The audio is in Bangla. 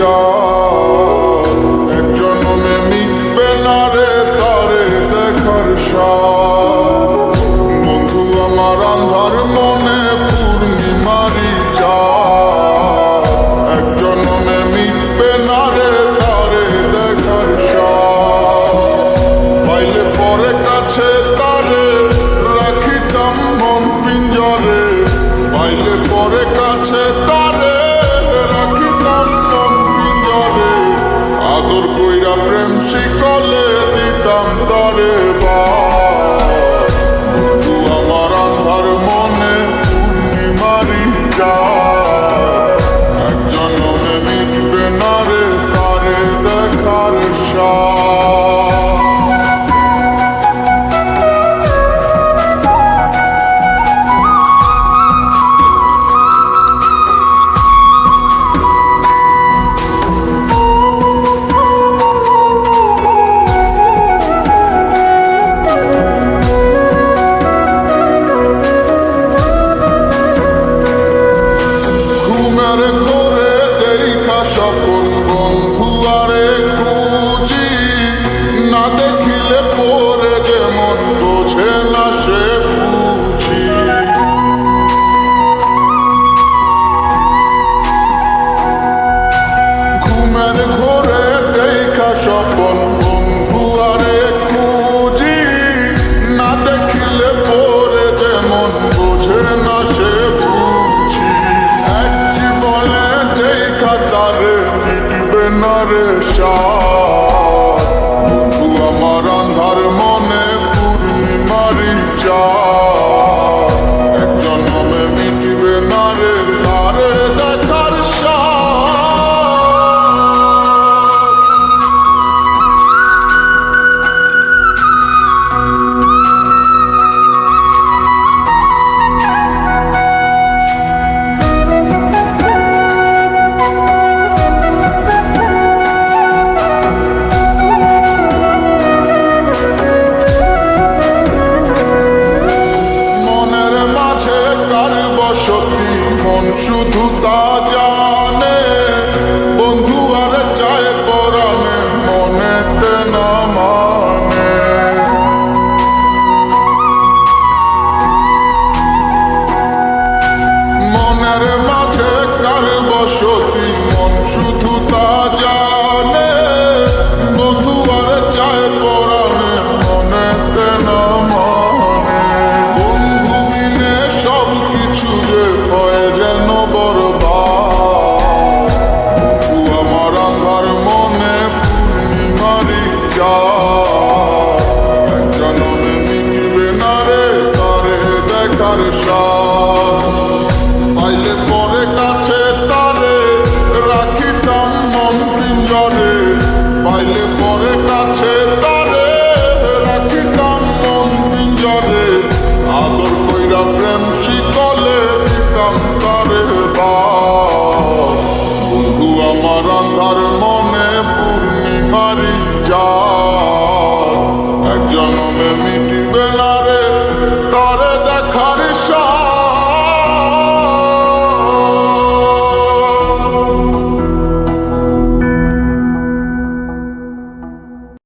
আন্ধার পূর্ণিমারি এক জন্মে মিটবে না রে তারে দেখার আমার মনে পূর্ণিমারি যা এক জন্মে মিটবে না রে তারে দেখার পাইলে পরে কাছে তারে মন পরে কাছে পূর্ণিমারি দেখা বন্ধু আরে খুঁজি না দেখিলে পরে যেমন বোঝে না সে বুঝি এক জীবনে দেখা তারে মিটবে না রে সাথ বন্ধু আমার আন্ধার শুধু তা জানে, বন্ধু আর চায় পরানে মনেতে না মানে। মনের মাঝে কার বসতি, মন শুধু দেখার পাইলে পরে কাছে তারে রাখিতাম মন পিঞ্জরে। পাইলে পরে কাছে তারে রাখিতাম মন পিঞ্জরে। আদর কইরা প্রেম শিকলে দিতাম তারে বন্ধু, আমার আন্ধার মনে পূর্ণিমারি যা